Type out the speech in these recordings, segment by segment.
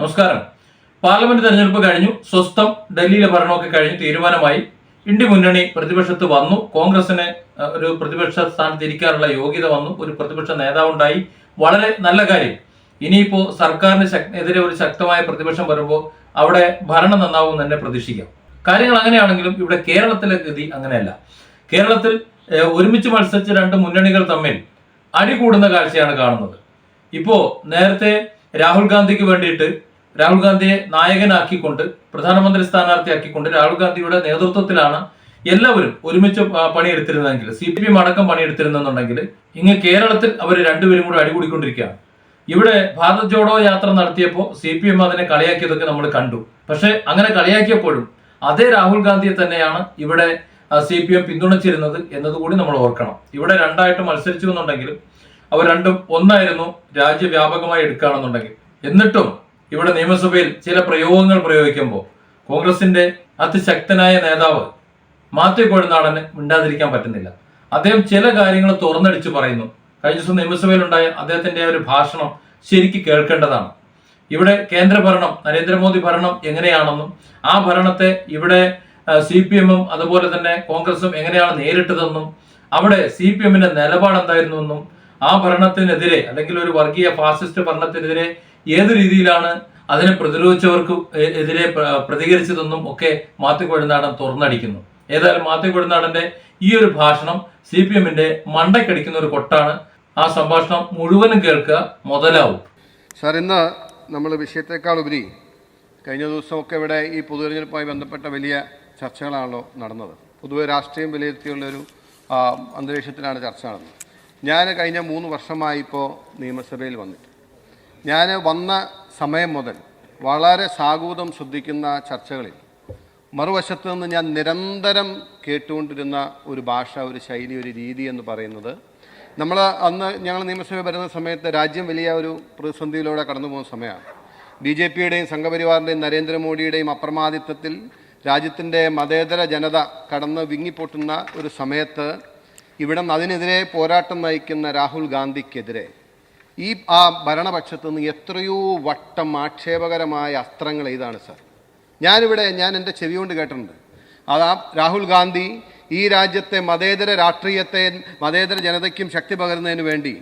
നമസ്കാരം. പാർലമെന്റ് തെരഞ്ഞെടുപ്പ് കഴിഞ്ഞു. സ്വസ്ഥം ഡൽഹിയിലെ ഭരണമൊക്കെ കഴിഞ്ഞു തീരുമാനമായി. ഇന്ത്യ മുന്നണി പ്രതിപക്ഷത്ത് വന്നു. കോൺഗ്രസിന് ഒരു പ്രതിപക്ഷ സ്ഥാനത്ത് ഇരിക്കാനുള്ള യോഗ്യത വന്നു. ഒരു പ്രതിപക്ഷ നേതാവുണ്ടായി. വളരെ നല്ല കാര്യം. ഇനിയിപ്പോ സർക്കാരിന് എതിരെ ഒരു ശക്തമായ പ്രതിപക്ഷം വരുമ്പോൾ അവിടെ ഭരണം നന്നാവും തന്നെ പ്രതീക്ഷിക്കാം. കാര്യങ്ങൾ അങ്ങനെയാണെങ്കിലും ഇവിടെ കേരളത്തിലെ ഗതി അങ്ങനെയല്ല. കേരളത്തിൽ ഒരുമിച്ച് മത്സരിച്ച രണ്ട് മുന്നണികൾ തമ്മിൽ അടി കൂടുന്ന കാഴ്ചയാണ് കാണുന്നത്. ഇപ്പോ നേരത്തെ രാഹുൽ ഗാന്ധിക്ക് വേണ്ടിയിട്ട് രാഹുൽ ഗാന്ധിയെ നായകനാക്കിക്കൊണ്ട് പ്രധാനമന്ത്രി സ്ഥാനാർത്ഥിയാക്കിക്കൊണ്ട് രാഹുൽ ഗാന്ധിയുടെ നേതൃത്വത്തിലാണ് എല്ലാവരും ഒരുമിച്ച് പണിയെടുത്തിരുന്നതെങ്കിൽ സി പി എം അടക്കം പണിയെടുത്തിരുന്നെന്നുണ്ടെങ്കിൽ ഇങ്ങ് കേരളത്തിൽ അവർ രണ്ടുപേരും കൂടെ അടികൂടിക്കൊണ്ടിരിക്കുകയാണ്. ഇവിടെ ഭാരത് ജോഡോ യാത്ര നടത്തിയപ്പോൾ സി പി എം അതിനെ കളിയാക്കിയതൊക്കെ നമ്മൾ കണ്ടു. പക്ഷെ അങ്ങനെ കളിയാക്കിയപ്പോഴും അതേ രാഹുൽ ഗാന്ധിയെ തന്നെയാണ് ഇവിടെ സി പി എം പിന്തുണച്ചിരുന്നത് എന്നതുകൂടി നമ്മൾ ഓർക്കണം. ഇവിടെ രണ്ടായിട്ട് മത്സരിച്ചു എന്നുണ്ടെങ്കിലും അവർ രണ്ടും ഒന്നായിരുന്നു രാജ്യവ്യാപകമായി എടുക്കുകയാണെന്നുണ്ടെങ്കിൽ. എന്നിട്ടും ഇവിടെ നിയമസഭയിൽ ചില പ്രയോഗങ്ങൾ പ്രയോഗിക്കുമ്പോൾ കോൺഗ്രസിന്റെ അതിശക്തനായ നേതാവ് മാത്യു കൊഴുനാടന് മിണ്ടാതിരിക്കാൻ പറ്റുന്നില്ല. അദ്ദേഹം ചില കാര്യങ്ങൾ തുറന്നടിച്ച് പറയുന്നു. കഴിഞ്ഞ ദിവസം നിയമസഭയിലുണ്ടായ അദ്ദേഹത്തിന്റെ ഒരു ഭാഷണം ശരിക്ക് കേൾക്കേണ്ടതാണ്. ഇവിടെ കേന്ദ്ര ഭരണം നരേന്ദ്രമോദി ഭരണം എങ്ങനെയാണെന്നും ആ ഭരണത്തെ ഇവിടെ സി പി എമ്മും അതുപോലെ തന്നെ കോൺഗ്രസും എങ്ങനെയാണ് നേരിട്ടതെന്നും അവിടെ സി പി എമ്മിന്റെ നിലപാട് എന്തായിരുന്നുവെന്നും ആ ഭരണത്തിനെതിരെ അല്ലെങ്കിൽ ഒരു വർഗീയ ഫാസിസ്റ്റ് ഭരണത്തിനെതിരെ ഏത് രീതിയിലാണ് അതിനെ പ്രതിരോധിച്ചവർക്ക് എതിരെ പ്രതികരിച്ചതെന്നും ഒക്കെ മാത്യു കൊഴുനാടൻ തുറന്നടിക്കുന്നു. ഏതായാലും മാത്യു കൊഴുനാടന്റെ ഈ ഒരു ഭാഷണം സി പി എമ്മിന്റെ മണ്ടക്കടിക്കുന്ന ഒരു കൊട്ടാണ്. ആ സംഭാഷണം മുഴുവനും കേൾക്കുക. മുതലാവും. സാർ ഇന്ന് നമ്മൾ വിഷയത്തെക്കാൾ ഉപരി കഴിഞ്ഞ ദിവസമൊക്കെ ഇവിടെ ഈ പൊതുതെരഞ്ഞെടുപ്പുമായി ബന്ധപ്പെട്ട വലിയ ചർച്ചകളാണല്ലോ നടന്നത്. പൊതുവെ രാഷ്ട്രീയം വിലയിരുത്തിയുള്ളൊരു ഒരു അന്തരീക്ഷത്തിലാണ് ചർച്ച നടന്നത്. ഞാൻ കഴിഞ്ഞ മൂന്ന് വർഷമായി ഇപ്പോൾ നിയമസഭയിൽ വന്നിട്ട്. ഞാൻ വന്ന സമയം മുതൽ വളരെ സാഗൂതം ശ്രദ്ധിക്കുന്ന ചർച്ചകളിൽ മറുവശത്ത് നിന്ന് ഞാൻ നിരന്തരം കേട്ടുകൊണ്ടിരുന്ന ഒരു ഭാഷ ഒരു ശൈലി ഒരു രീതി എന്ന് പറയുന്നത് നമ്മൾ അന്ന് ഞങ്ങൾ നിയമസഭ വരുന്ന സമയത്ത് രാജ്യം വലിയ ഒരു പ്രതിസന്ധിയിലൂടെ കടന്നു പോകുന്ന സമയമാണ്. ബി ജെ പിയുടെയും സംഘപരിവാറിന്റെയും നരേന്ദ്രമോദിയുടെയും അപ്രമാദിത്വത്തിൽ രാജ്യത്തിന്റെ മതേതര ജനത കടന്ന് വിങ്ങിപ്പൊട്ടുന്ന ഒരു സമയത്ത് ഇവിടെ അതിനെതിരെ പോരാട്ടം നയിക്കുന്ന രാഹുൽ ഗാന്ധിക്കെതിരെ. ഈ ആ ഭരണപക്ഷത്തു നിന്ന് എത്രയോ വട്ടം ആക്ഷേപകരമായ അസ്ത്രങ്ങൾ ഇതാണ് സർ. ഞാനിവിടെ ഞാൻ എന്റെ ചെവി കൊണ്ട് കേട്ടിട്ടുണ്ട്. അതാ രാഹുൽ ഗാന്ധി ഈ രാജ്യത്തെ മതേതര രാഷ്ട്രീയത്തെ മതേതര ജനതയ്ക്കും ശക്തി പകരുന്നതിന് വേണ്ടി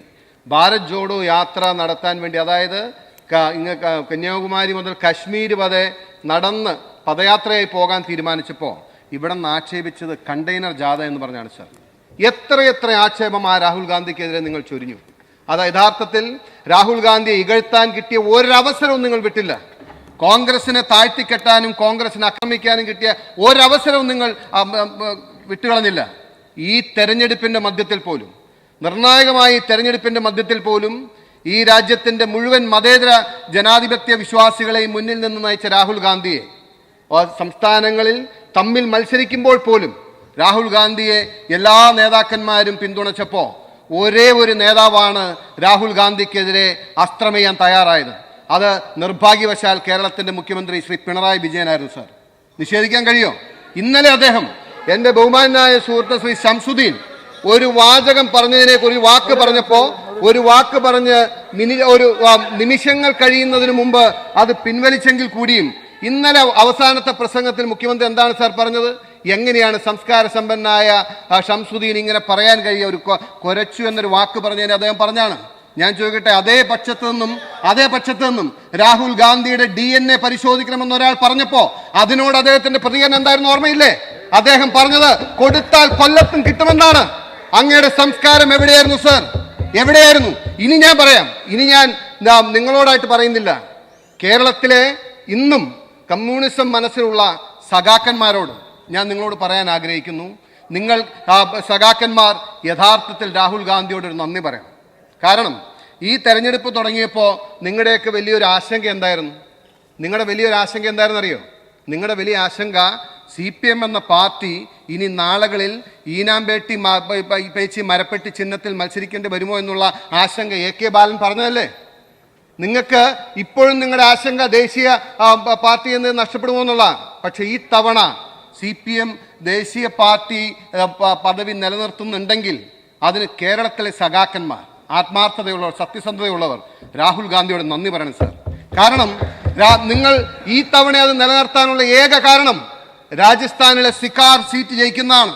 ഭാരത് ജോഡോ യാത്ര നടത്താൻ വേണ്ടി അതായത് ഇങ്ങ കന്യാകുമാരി മുതൽ കശ്മീർ വരെ നടന്ന് പദയാത്രയായി പോകാൻ തീരുമാനിച്ചപ്പോൾ ഇവിടെ നിന്ന് ആക്ഷേപിച്ചത് കണ്ടെയ്നർ ജാഥ എന്ന് പറഞ്ഞാണ് സാർ. എത്രയെത്ര ആക്ഷേപം ആ രാഹുൽ ഗാന്ധിക്കെതിരെ നിങ്ങൾ ചൊരിഞ്ഞു. അത് യഥാർത്ഥത്തിൽ രാഹുൽ ഗാന്ധിയെ ഇകഴ്ത്താൻ കിട്ടിയ ഒരവസരവും നിങ്ങൾ വിട്ടില്ല. കോൺഗ്രസിനെ താഴ്ത്തിക്കെട്ടാനും കോൺഗ്രസിനെ ആക്രമിക്കാനും കിട്ടിയ ഒരവസരവും നിങ്ങൾ വിട്ടുകളഞ്ഞില്ല. ഈ തെരഞ്ഞെടുപ്പിന്റെ മധ്യത്തിൽ പോലും നിർണായകമായി തെരഞ്ഞെടുപ്പിന്റെ മധ്യത്തിൽ പോലും ഈ രാജ്യത്തിന്റെ മുഴുവൻ മതേതര ജനാധിപത്യ വിശ്വാസികളെയും മുന്നിൽ നിന്ന് നയിച്ച രാഹുൽ ഗാന്ധിയെ സംസ്ഥാനങ്ങളിൽ തമ്മിൽ മത്സരിക്കുമ്പോൾ പോലും രാഹുൽ ഗാന്ധിയെ എല്ലാ നേതാക്കന്മാരും പിന്തുണച്ചപ്പോൾ ഒരേ ഒരു നേതാവാണ് രാഹുൽ ഗാന്ധിക്കെതിരെ അസ്ത്രമെയ്യാൻ തയ്യാറായത്. അത് നിർഭാഗ്യവശാൽ കേരളത്തിന്റെ മുഖ്യമന്ത്രി ശ്രീ പിണറായി വിജയനായിരുന്നു സാർ. നിഷേധിക്കാൻ കഴിയോ? ഇന്നലെ അദ്ദേഹം എന്റെ ബഹുമാനായ സുഹൃത്ത് ശ്രീ ശംസുദ്ദീൻ ഒരു വാചകം പറഞ്ഞതിനെ ഒരു വാക്ക് പറഞ്ഞപ്പോൾ ഒരു വാക്ക് പറഞ്ഞ് മിനി ഒരു നിമിഷങ്ങൾ കഴിയുന്നതിന് മുമ്പ് അത് പിൻവലിച്ചെങ്കിൽ കൂടിയും ഇന്നലെ അവസാനത്തെ പ്രസംഗത്തിൽ മുഖ്യമന്ത്രി എന്താണ് സാർ പറഞ്ഞത്? എങ്ങനെയാണ് സംസ്കാര സമ്പന്നായ ഷംസുദ്ദീൻ ഇങ്ങനെ പറയാൻ കഴിയുക ഒരു കൊരച്ചു എന്നൊരു വാക്ക് പറഞ്ഞതിന് അദ്ദേഹം പറഞ്ഞാണ്. ഞാൻ ചോദിക്കട്ടെ അതേ പക്ഷത്തു നിന്നും അതേ പക്ഷത്തു നിന്നും രാഹുൽ ഗാന്ധിയുടെ ഡി എൻ എ പരിശോധിക്കണമെന്ന് ഒരാൾ പറഞ്ഞപ്പോ അതിനോട് അദ്ദേഹത്തിന്റെ പ്രതികരണം എന്തായിരുന്നു ഓർമ്മയില്ലേ? അദ്ദേഹം പറഞ്ഞത് കൊടുത്താൽ കൊല്ലത്തും കിട്ടുമെന്നാണ്. അങ്ങയുടെ സംസ്കാരം എവിടെയായിരുന്നു സർ? എവിടെയായിരുന്നു? ഇനി ഞാൻ പറയാം. ഇനി ഞാൻ നിങ്ങളോടായിട്ട് പറയുന്നില്ല. കേരളത്തിലെ ഇന്നും കമ്മ്യൂണിസം മനസ്സിലുള്ള സഖാക്കന്മാരോട് ഞാൻ നിങ്ങളോട് പറയാൻ ആഗ്രഹിക്കുന്നു. നിങ്ങൾ സഖാക്കന്മാർ യഥാർത്ഥത്തിൽ രാഹുൽ ഗാന്ധിയോട് ഒരു നന്ദി പറയണം. കാരണം ഈ തെരഞ്ഞെടുപ്പ് തുടങ്ങിയപ്പോൾ നിങ്ങളുടെയൊക്കെ വലിയൊരു ആശങ്ക എന്തായിരുന്നു? നിങ്ങളുടെ വലിയൊരു ആശങ്ക എന്തായിരുന്നു അറിയോ നിങ്ങളുടെ വലിയ ആശങ്ക സി പി എം എന്ന പാർട്ടി ഇനി നാളുകളിൽ ഈനാമ്പേട്ടി പേച്ചി മരപ്പെട്ടി ചിഹ്നത്തിൽ മത്സരിക്കേണ്ടി വരുമോ എന്നുള്ള ആശങ്ക എ കെ ബാലൻ പറഞ്ഞതല്ലേ? നിങ്ങൾക്ക് ഇപ്പോഴും നിങ്ങളുടെ ആശങ്ക ദേശീയ പാർട്ടി എന്ന് നഷ്ടപ്പെടുമോ എന്നുള്ള പക്ഷേ ഈ തവണ സി പി എം ദേശീയ പാർട്ടി പദവി നിലനിർത്തുന്നുണ്ടെങ്കിൽ അതിന് കേരളത്തിലെ സഖാക്കന്മാർ ആത്മാർത്ഥതയുള്ളവർ സത്യസന്ധതയുള്ളവർ രാഹുൽ ഗാന്ധിയോട് നന്ദി പറയണം സാർ. കാരണം നിങ്ങൾ ഈ തവണ അത് നിലനിർത്താനുള്ള ഏക കാരണം രാജസ്ഥാനിലെ സിക്കാർ സീറ്റ് ജയിക്കുന്നതാണ്.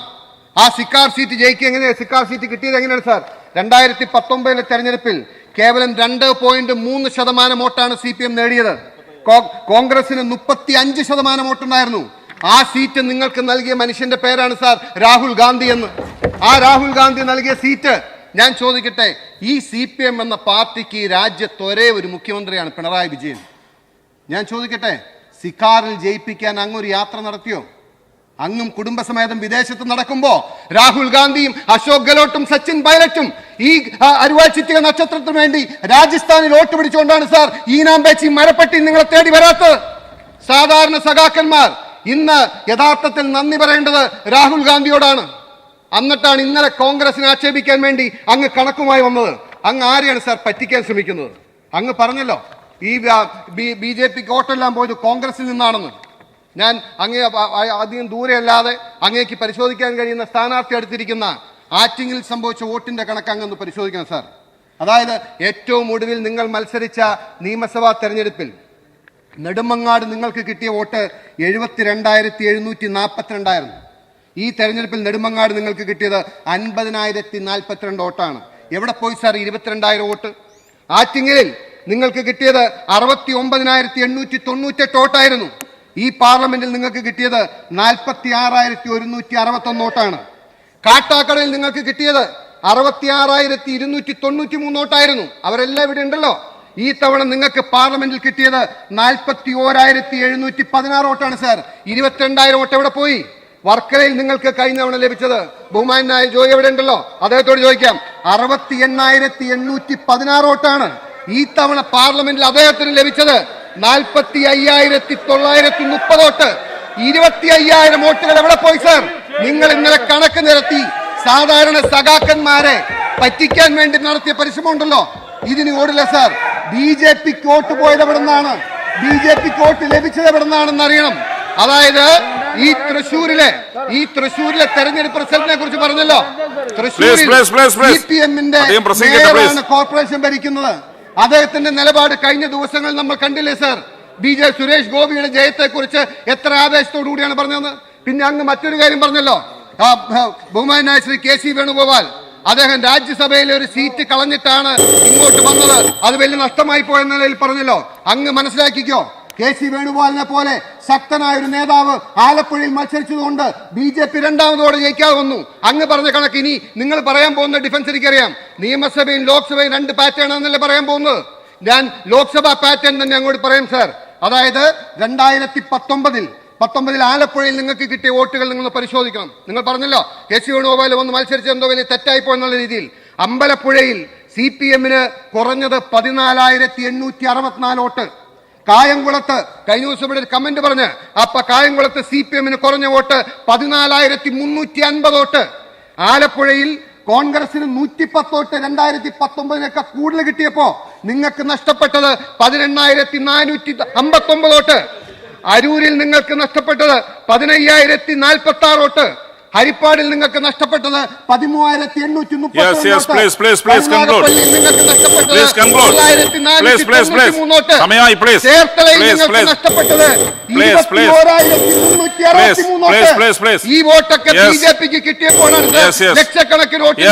ആ സിക്കാർ സീറ്റ് ജയിക്കുക എങ്ങനെയാണ് സിക്കാർ സീറ്റ് കിട്ടിയത് എങ്ങനെയാണ് സാർ? രണ്ടായിരത്തി പത്തൊമ്പതിലെ തെരഞ്ഞെടുപ്പിൽ കേവലം രണ്ട് പോയിന്റ് മൂന്ന് ശതമാനം വോട്ടാണ് സി പി എം നേടിയത്. കോൺഗ്രസിന് മുപ്പത്തി അഞ്ച് ശതമാനം വോട്ടുണ്ടായിരുന്നു. ആ സീറ്റ് നിങ്ങൾക്ക് നൽകിയ മനുഷ്യന്റെ പേരാണ് സാർ രാഹുൽ ഗാന്ധി എന്ന്. ആ രാഹുൽ ഗാന്ധി നൽകിയ സീറ്റ് ഞാൻ ചോദിക്കട്ടെ ഈ സി പി എം എന്ന പാർട്ടിക്ക് ഈ രാജ്യത്ത് ഒരേ ഒരു മുഖ്യമന്ത്രിയാണ് പിണറായി വിജയൻ. ഞാൻ ചോദിക്കട്ടെ സിക്കാറിൽ ജയിപ്പിക്കാൻ അങ്ങൊരു യാത്ര നടത്തിയോ? അങ്ങും കുടുംബസമേതം വിദേശത്ത് നടക്കുമ്പോ രാഹുൽ ഗാന്ധിയും അശോക് ഗെലോട്ടും സച്ചിൻ പൈലറ്റും ഈ അരുവാൾ ചിറ്റിക നക്ഷത്രത്തിന് വേണ്ടി രാജസ്ഥാനിൽ വോട്ട് പിടിച്ചുകൊണ്ടാണ് സാർ ഈനാമ്പേച്ചി മരപ്പെട്ടി നിങ്ങളെ തേടി വരാത്തത്. സാധാരണ സഖാക്കന്മാർ ഇന്ന് യഥാർത്ഥത്തിൽ നന്ദി പറയേണ്ടത് രാഹുൽ ഗാന്ധിയോടാണ്. എന്നിട്ടാണ് ഇന്നലെ കോൺഗ്രസിനെ ആക്ഷേപിക്കാൻ വേണ്ടി അങ്ങ് കണക്കുമായി വന്നത്. അങ്ങ് ആരെയാണ് സാർ പറ്റിക്കാൻ ശ്രമിക്കുന്നത്? അങ്ങ് പറഞ്ഞല്ലോ ഈ ബി ജെ പിക്ക് വോട്ടെല്ലാം പോയത് കോൺഗ്രസിൽ നിന്നാണെന്ന്. ഞാൻ അങ്ങേ അധികം ദൂരെയല്ലാതെ അങ്ങേക്ക് പരിശോധിക്കാൻ കഴിയുന്ന സ്ഥാനാർത്ഥി അടുത്തിരിക്കുന്ന ആറ്റിങ്ങിൽ സംഭവിച്ച വോട്ടിന്റെ കണക്ക് അങ്ങ് പരിശോധിക്കണം സാർ. അതായത് ഏറ്റവും ഒടുവിൽ നിങ്ങൾ മത്സരിച്ച നിയമസഭാ തെരഞ്ഞെടുപ്പിൽ നെടുമങ്ങാട് നിങ്ങൾക്ക് കിട്ടിയ വോട്ട് എഴുപത്തിരണ്ടായിരത്തി എഴുന്നൂറ്റി നാൽപ്പത്തിരണ്ടായിരുന്നു ഈ തെരഞ്ഞെടുപ്പിൽ നെടുമങ്ങാട് നിങ്ങൾക്ക് കിട്ടിയത് അൻപതിനായിരത്തി നാൽപ്പത്തിരണ്ട് വോട്ടാണ്. എവിടെ പോയി സാർ ഇരുപത്തിരണ്ടായിരം വോട്ട്? ആറ്റിങ്ങലിൽ നിങ്ങൾക്ക് കിട്ടിയത് അറുപത്തി ഒമ്പതിനായിരത്തി എണ്ണൂറ്റി തൊണ്ണൂറ്റെട്ട് വോട്ടായിരുന്നു. ഈ പാർലമെന്റിൽ നിങ്ങൾക്ക് കിട്ടിയത് നാൽപ്പത്തി ആറായിരത്തി ഒരുന്നൂറ്റി അറുപത്തൊന്ന് വോട്ടാണ്. കാട്ടാക്കടയിൽ നിങ്ങൾക്ക് കിട്ടിയത് അറുപത്തി ആറായിരത്തി ഇരുന്നൂറ്റി തൊണ്ണൂറ്റി മൂന്ന് വോട്ടായിരുന്നു. അവരെല്ലാം ഇവിടെ ഉണ്ടല്ലോ. ഈ തവണ നിങ്ങൾക്ക് പാർലമെന്റിൽ കിട്ടിയത് നാൽപ്പത്തി ഓരായിരത്തി എഴുന്നൂറ്റി പതിനാറ് വോട്ടാണ് സാർ. ഇരുപത്തിരണ്ടായിരം വോട്ട് എവിടെ പോയി? വർക്കലയിൽ നിങ്ങൾക്ക് കഴിഞ്ഞ തവണ ലഭിച്ചത്. ബഹുമാനായ ജോയി എവിടെ ഉണ്ടല്ലോ? അദ്ദേഹത്തോട് ചോദിക്കാം. അറുപത്തി എണ്ണായിരത്തി എണ്ണൂറ്റി പതിനാറ് വോട്ടാണ് ഈ തവണ പാർലമെന്റിൽ അദ്ദേഹത്തിന് ലഭിച്ചത് നാൽപ്പത്തി അയ്യായിരത്തി തൊള്ളായിരത്തി മുപ്പത് വോട്ട്. ഇരുപത്തി അയ്യായിരം വോട്ടുകൾ എവിടെ പോയി സാർ? നിങ്ങൾ ഇന്നലെ കണക്ക് നിരത്തി സാധാരണ സഖാക്കന്മാരെ പറ്റിക്കാൻ വേണ്ടി നടത്തിയ പരിശ്രമം ഉണ്ടല്ലോ ഇതിന് ഓടില്ല സാർ. ബി ജെ പിക്ക് വോട്ട് പോയത് എവിടെ നിന്നാണ് ബി ജെ പിക്ക് വോട്ട് ലഭിച്ചത് എവിടെ നിന്നാണെന്ന് അറിയണം. അതായത് ഈ തൃശ്ശൂരിലെ ഈ തൃശ്ശൂരിലെ തെരഞ്ഞെടുപ്പ് റിസൾട്ടിനെ കുറിച്ച് പറഞ്ഞല്ലോ. മേയറാണ് കോർപ്പറേഷൻ ഭരിക്കുന്നത്. അദ്ദേഹത്തിന്റെ നിലപാട് കഴിഞ്ഞ ദിവസങ്ങൾ നമ്മൾ കണ്ടില്ലേ സർ? ബി ജെ സുരേഷ് ഗോപിയുടെ ജയത്തെ കുറിച്ച് എത്ര ആവേശത്തോടു കൂടിയാണ് പറഞ്ഞത്. പിന്നെ അങ്ങ് മറ്റൊരു കാര്യം പറഞ്ഞല്ലോ. ബഹുമാനായ ശ്രീ കെ സി വേണുഗോപാൽ അദ്ദേഹം രാജ്യസഭയിലെ ഒരു സീറ്റ് കളഞ്ഞിട്ടാണ് ഇങ്ങോട്ട് വന്നത്. അത് വലിയ നഷ്ടമായി പോയെന്ന നിലയിൽ പറഞ്ഞല്ലോ. അങ്ങ് മനസ്സിലാക്കിക്കോ കെ സി വേണുഗോപാലിനെ പോലെ ശക്തനായ ഒരു നേതാവ് ആലപ്പുഴയിൽ മത്സരിച്ചതുകൊണ്ട് ബി ജെ പി രണ്ടാമതോടെ ജയിക്കാതെ വന്നു അങ്ങ് പറഞ്ഞ കണക്ക് ഇനി നിങ്ങൾ പറയാൻ പോകുന്ന ഡിഫൻസ് എനിക്കറിയാം. നിയമസഭയും ലോക്സഭയും രണ്ട് പാറ്റേൺ ആണെന്നല്ലേ പറയാൻ പോകുന്നത്. ഞാൻ ലോക്സഭാ പാറ്റേൺ തന്നെ അങ്ങോട്ട് പറയും സാർ. അതായത് രണ്ടായിരത്തി പത്തൊമ്പതിൽ പത്തൊമ്പതിൽ ആലപ്പുഴയിൽ നിങ്ങൾക്ക് കിട്ടിയ വോട്ടുകൾ നിങ്ങൾ പരിശോധിക്കണം. നിങ്ങൾ പറഞ്ഞല്ലോ കെ സി വേണുഗോപാൽ വന്ന് മത്സരിച്ച് എന്തോ വലിയ തെറ്റായിപ്പോ എന്നുള്ള രീതിയിൽ. അമ്പലപ്പുഴയിൽ സി പി എമ്മിന് കുറഞ്ഞത് പതിനാലായിരത്തി എണ്ണൂറ്റി അറുപത്തിനാല് വോട്ട്. കായംകുളത്ത് കഴിഞ്ഞ ദിവസം ഇവിടെ ഒരു കമന്റ് പറഞ്ഞ് അപ്പൊ കായംകുളത്ത് സി പി എമ്മിന് കുറഞ്ഞ വോട്ട് പതിനാലായിരത്തി മുന്നൂറ്റി അൻപത് വോട്ട്. ആലപ്പുഴയിൽ കോൺഗ്രസിന് നൂറ്റിപ്പത്ത് വോട്ട് രണ്ടായിരത്തി പത്തൊമ്പതിനൊക്കെ കൂടുതൽ കിട്ടിയപ്പോ നിങ്ങൾക്ക് നഷ്ടപ്പെട്ടത് പതിനെണ്ണായിരത്തി നാനൂറ്റി അമ്പത്തി ഒമ്പത് വോട്ട്. അരൂരിൽ നിങ്ങൾക്ക് നഷ്ടപ്പെട്ടത് പതിനയ്യായിരത്തി നാൽപ്പത്തി ആറ് വോട്ട്. ഹരിപ്പാടിൽ നിങ്ങൾക്ക് നഷ്ടപ്പെട്ടത് പതിമൂവായിരത്തി എണ്ണൂറ്റി മുപ്പത്തി വോട്ട്. ചേർത്തലയിൽ നിങ്ങൾക്ക് നഷ്ടപ്പെട്ടത് വോട്ട്. ഈ വോട്ടൊക്കെ. ബി ജെ പിക്ക് കിട്ടിയപ്പോഴാണ്. ലക്ഷക്കണക്കിന് വോട്ടിന്റെ